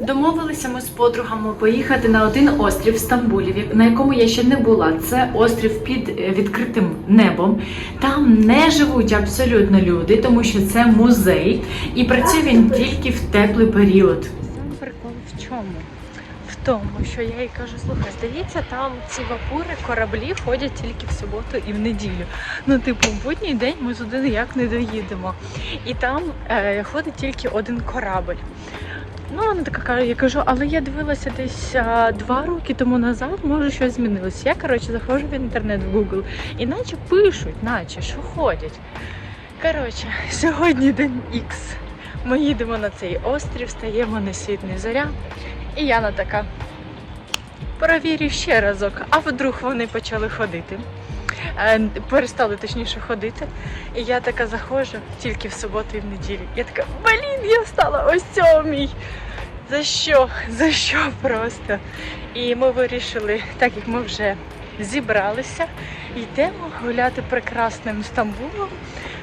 Домовилися ми з подругами поїхати на один острів в Стамбулі, на якому я ще не була. Це острів під е, відкритим небом. Там не живуть абсолютно люди, тому що це музей, і працює він тільки в теплий період. Прикол в чому? В тому, що я їй кажу, слухай, здається, там ці вапури, кораблі ходять тільки в суботу і в неділю. Ну, типу, в будній день ми туди ніяк не доїдемо. І там е, ходить тільки один корабль. Ну, вона така я кажу, але я дивилася десь а, два роки тому назад, може щось змінилося. Я, коротше, заходжу в інтернет в Google, і наче пишуть, наче що ходять. Коротше, сьогодні день X. Ми їдемо на цей острів, стаємо на світ не зоря. І Яна така. Провірю ще разок, а вдруг вони почали ходити. Е, Перестали точніше ходити. І я така заходжу тільки в суботу і в неділю. Я така, блін, я встала ось сьомій. За що? За що просто? І ми вирішили, так як ми вже зібралися, йдемо гуляти прекрасним Стамбулом,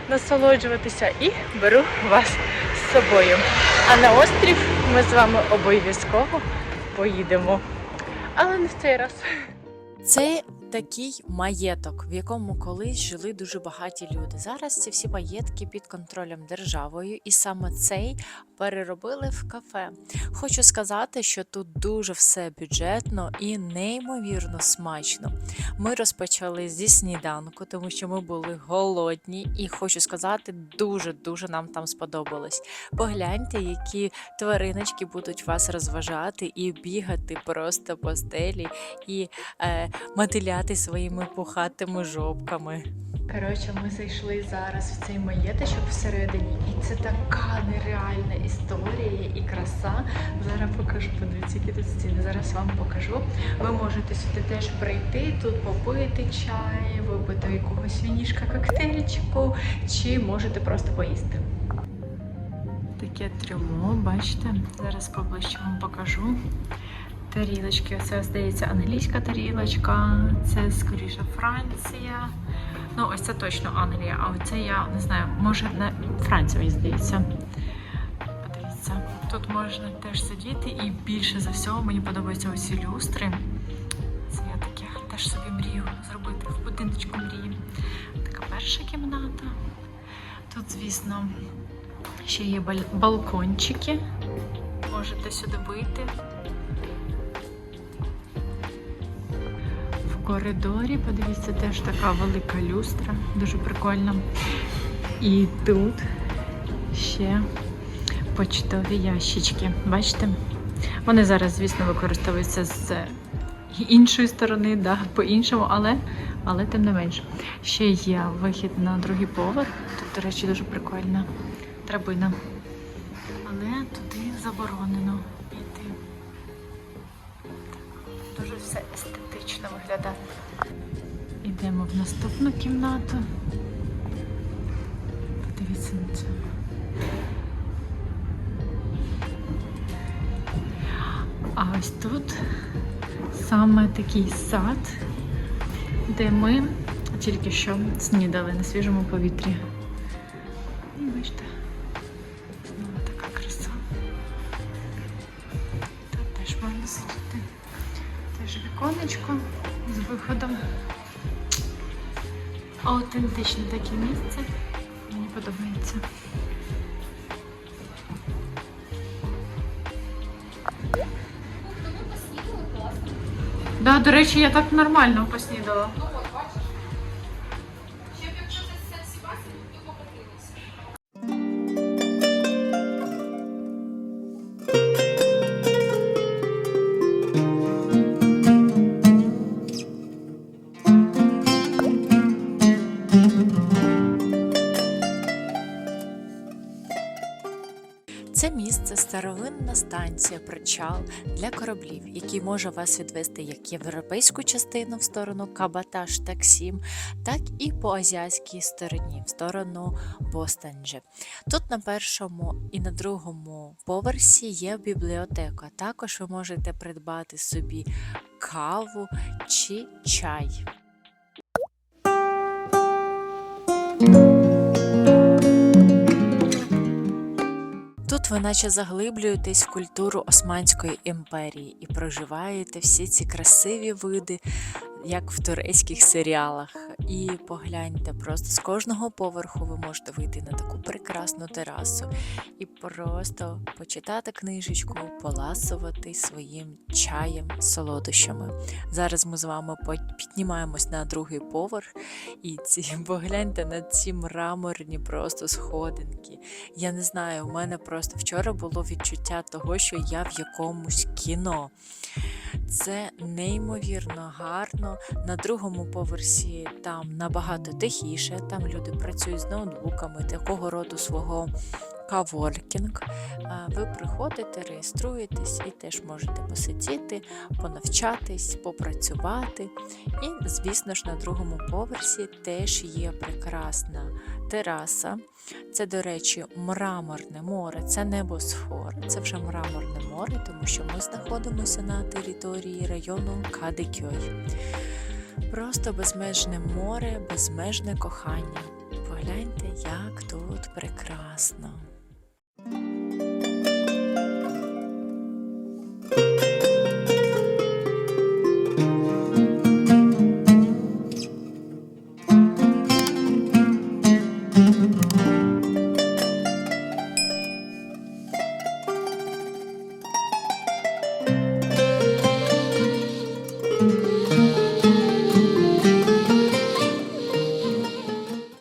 насолоджуватися і беру вас з собою. А на острів ми з вами обов'язково поїдемо. Але не в цей раз. Це такий маєток, в якому колись жили дуже багаті люди. Зараз ці всі маєтки під контролем державою, і саме цей переробили в кафе. Хочу сказати, що тут дуже все бюджетно і неймовірно смачно. Ми розпочали зі сніданку, тому що ми були голодні, і хочу сказати, дуже дуже нам там сподобалось. Погляньте, які твариночки будуть вас розважати і бігати просто по стелі і е, мотиляти своїми пухатими жопками. Коротше, ми зайшли зараз в цей маєточок всередині, і це така нереальна історія і краса. Зараз покажу, подивіться, які тут стіни. Зараз вам покажу. Ви можете сюди теж прийти, тут попити чай, випити якогось вінішка коктейльчику, чи можете просто поїсти. Таке трюмо, бачите? Зараз поближче вам покажу. Тарілочки, це здається англійська тарілочка, це скоріше Франція. Ну, ось це точно Англія, а оце я не знаю, може не Франція, мені здається. Подивіться, тут можна теж сидіти, і більше за всього мені подобаються оці люстри. Це я таке теж собі мрію зробити в будиночку мрії. Така перша кімната. Тут, звісно, ще є бал- балкончики. Можете сюди вийти. Коридорі, подивіться, теж така велика люстра, дуже прикольна. І тут ще почтові ящички. Бачите? Вони зараз, звісно, використовуються з іншої сторони, да, по-іншому, але, але тим не менш. Ще є вихід на другий поверх. Тут, до речі, дуже прикольна драбина. Але туди заборонено естетично виглядає. Йдемо в наступну кімнату. Подивіться на це. А ось тут саме такий сад, де ми тільки що снідали на свіжому повітрі. Таке місце. Мені подобається. Да, до речі, я так нормально поснідала. Це місце старовинна станція причал для кораблів, який може вас відвести як європейську частину в сторону Кабаташ Таксім, так і по азіатській стороні, в сторону Бостанджі. Тут на першому і на другому поверсі є бібліотека. Також ви можете придбати собі каву чи чай. Тут ви наче заглиблюєтесь в культуру Османської імперії і проживаєте всі ці красиві види, як в турецьких серіалах. І погляньте, просто з кожного поверху ви можете вийти на таку прекрасну терасу і просто почитати книжечку, поласувати своїм чаєм, солодощами. Зараз ми з вами піднімаємось на другий поверх, і ці погляньте на ці мраморні просто сходинки. Я не знаю, у мене просто вчора було відчуття того, що я в якомусь кіно. Це неймовірно гарно. На другому поверсі там набагато тихіше, там люди працюють з ноутбуками, такого роду свого каворкінг. Ви приходите, реєструєтесь і теж можете посидіти, понавчатись, попрацювати. І, звісно ж, на другому поверсі теж є прекрасна тераса. Це, до речі, мраморне море, це небосфор, це вже мраморне море, тому що ми знаходимося на території району Кадикьой. Просто безмежне море, безмежне кохання. Погляньте, як тут прекрасно.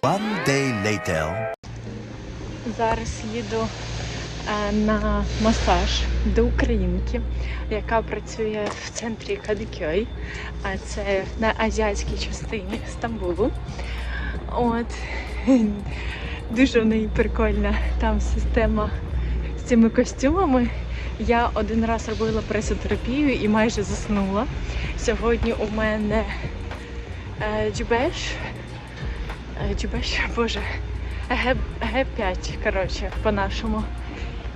One day later. Зараз їду е, на масаж до українки, яка працює в центрі Кадикьой, а це на азіатській частині Стамбулу. От дуже в неї прикольна там система з цими костюмами. Я один раз робила пресотерапію і майже заснула. Сьогодні у мене е, джбеш. Е, Джбеш, боже, Г, Г5, коротше, по-нашому.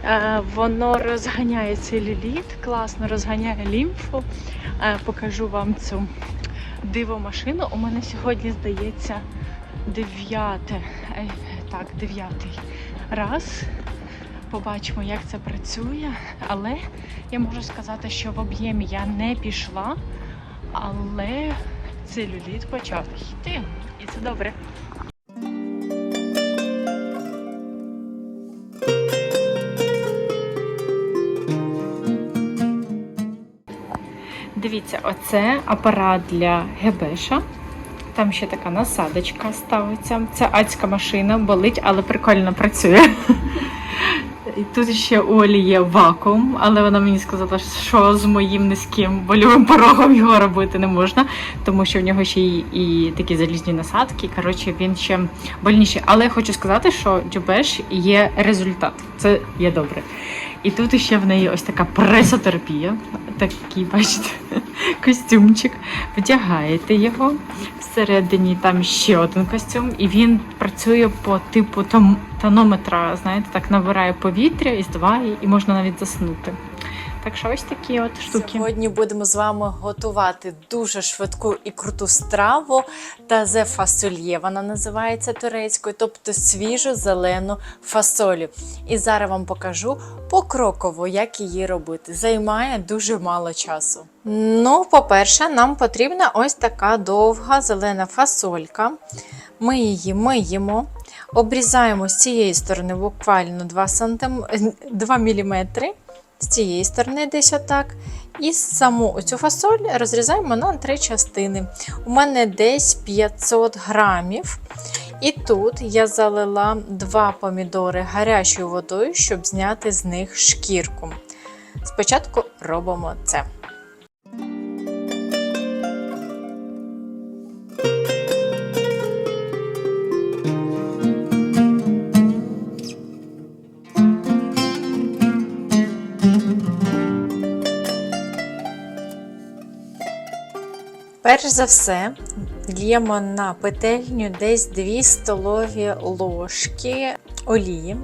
Е, воно розганяє целюліт, класно розганяє лімфу. Е, покажу вам цю дивомашину. У мене сьогодні, здається, дев'яте. е, Так, дев'ятий раз. Побачимо, як це працює. Але я можу сказати, що в об'ємі я не пішла, але целюліт почав йти. І це добре. Дивіться, оце апарат для гебеша. Там ще така насадочка ставиться. Це адська машина, болить, але прикольно працює. І тут ще у Олі є вакуум, але вона мені сказала, що з моїм низьким больовим порогом його робити не можна, тому що в нього ще й і такі залізні насадки. Коротше, він ще больніший. Але я хочу сказати, що Джубеш є результат. Це є добре. І тут ще в неї ось така пресотерапія. Такий, бачите, костюмчик. Вдягаєте його. Всередині там ще один костюм, і він працює по типу том- тонометра, знаєте, так набирає повітря і здуває, і можна навіть заснути. Так що ось такі от штуки. Сьогодні будемо з вами готувати дуже швидку і круту страву тазе фасольє. Вона називається турецькою, тобто свіжу зелену фасолю. І зараз вам покажу покроково, як її робити. Займає дуже мало часу. Ну, по-перше, нам потрібна ось така довга зелена фасолька. Ми її миємо. Обрізаємо з цієї сторони буквально 2, см, 2 мм з цієї сторони десь отак. І саму цю фасоль розрізаємо на три частини. У мене десь 500 грамів. І тут я залила два помідори гарячою водою, щоб зняти з них шкірку. Спочатку робимо це. Перш за все, лємо на петельню десь 2 столові ложки олії.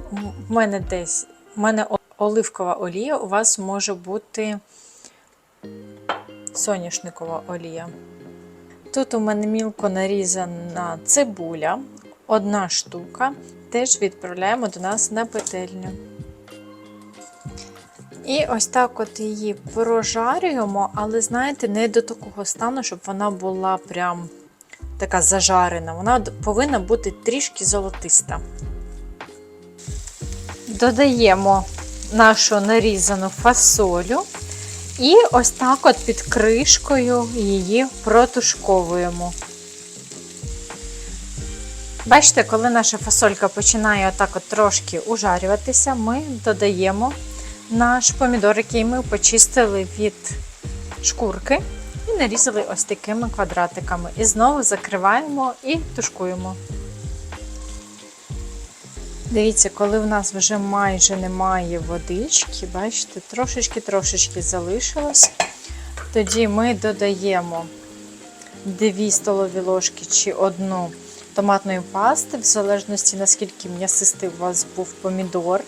У мене десь у мене оливкова олія, у вас може бути соняшникова олія. Тут у мене мілко нарізана цибуля, одна штука. Теж відправляємо до нас на петельню. І ось так от її прожарюємо, але знаєте, не до такого стану, щоб вона була прям така зажарена. Вона повинна бути трішки золотиста. Додаємо нашу нарізану фасолю і ось так от під кришкою її протушковуємо. Бачите, коли наша фасолька починає отак от трошки ужарюватися, ми додаємо наш помідор, який ми почистили від шкурки, і нарізали ось такими квадратиками. І знову закриваємо і тушкуємо. Дивіться, коли в нас вже майже немає водички, бачите, трошечки-трошечки залишилось. Тоді ми додаємо 2 столові ложки чи одну томатної пасти, в залежності наскільки м'ясистий у вас був помідор,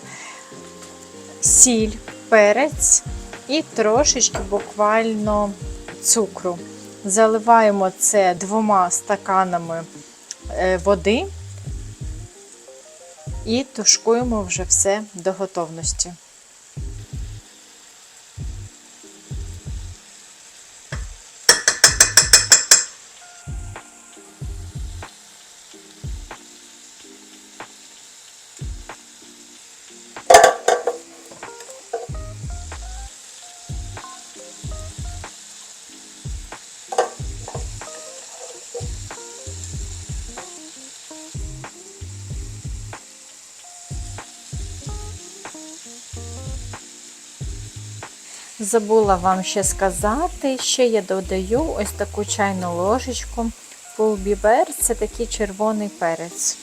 сіль, перець і трошечки буквально цукру. Заливаємо це двома стаканами е, води і тушкуємо вже все до готовності. Забула вам ще сказати, ще я додаю ось таку чайну ложечку пулбібер, це такий червоний перець.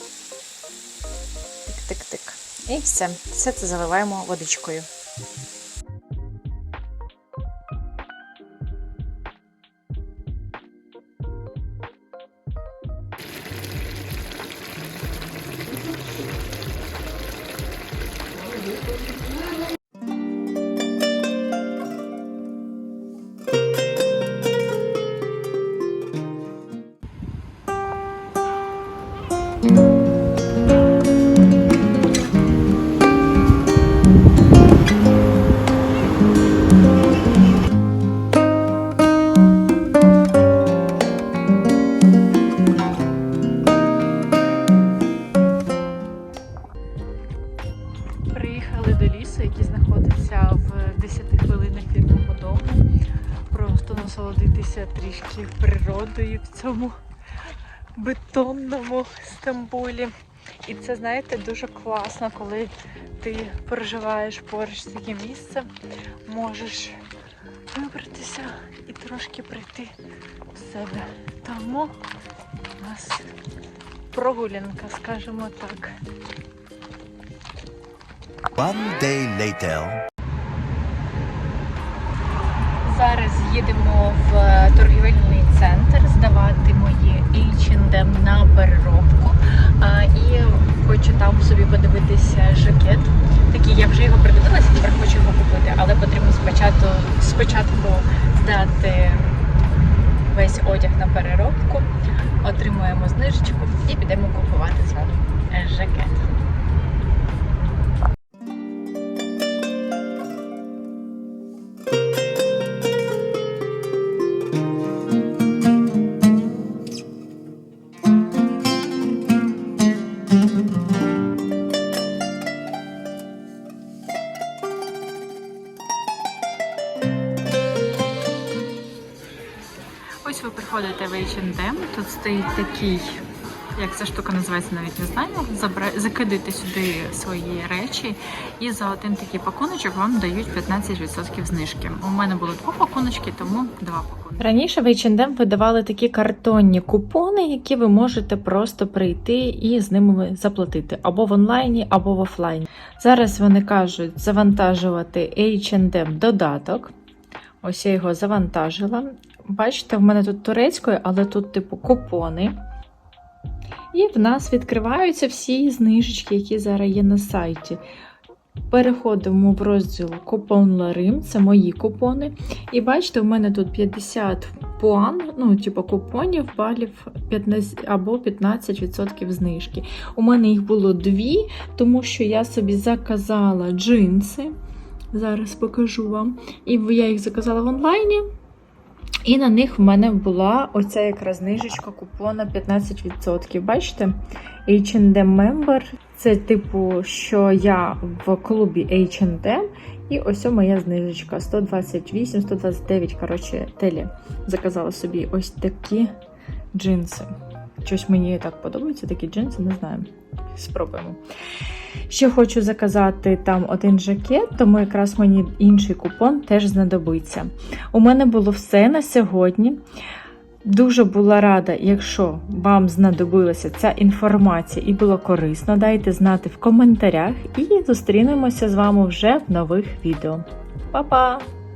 Тик-тик-тик. І все. Все це заливаємо водичкою. Приїхали до лісу, який знаходиться в 10 хвилинах від. Просто насолодитися трішки природою в цьому бетонному Стамбулі. І це, знаєте, дуже класно, коли ти проживаєш поруч з таким місцем, можеш вибратися і трошки прийти в себе. Тому у нас прогулянка, скажімо так. One day later. Зараз їдемо в е, торгівельний центр здавати мої H&M на переробку. І хочу там собі подивитися жакет. Такий я вже його придивилася, тепер хочу його купити, але потрібно спочатку, спочатку дати весь одяг на переробку, отримуємо знижечку і підемо купувати з вами жакет. H&M, тут стоїть такий, як ця штука називається, навіть не знаю. Забра... Закидуйте сюди свої речі, і за один такий пакуночок вам дають 15% знижки. У мене було два пакуночки, тому два пакуночки. Раніше в H&M видавали такі картонні купони, які ви можете просто прийти і з ними заплатити або в онлайні, або в офлайні. Зараз вони кажуть завантажувати H&M додаток. Ось я його завантажила. Бачите, в мене тут турецькою, але тут, типу, купони. І в нас відкриваються всі знижечки, які зараз є на сайті. Переходимо в розділ Купон Ларим, це мої купони. І бачите, в мене тут 50 пуан, ну, типу купонів, балів 15 або 15% знижки. У мене їх було дві, тому що я собі заказала джинси. Зараз покажу вам. І я їх заказала в онлайні. І на них в мене була оця якраз знижечка купона 15%. Бачите? H&M Member. Це типу, що я в клубі H&M. І ось моя знижечка 128, 129, коротше, телі. Заказала собі ось такі джинси. Щось мені так подобається, такі джинси, не знаю. Спробуємо. Ще хочу заказати там один жакет, тому якраз мені інший купон теж знадобиться. У мене було все на сьогодні. Дуже була рада, якщо вам знадобилася ця інформація і було корисно, дайте знати в коментарях і зустрінемося з вами вже в нових відео. Па-па!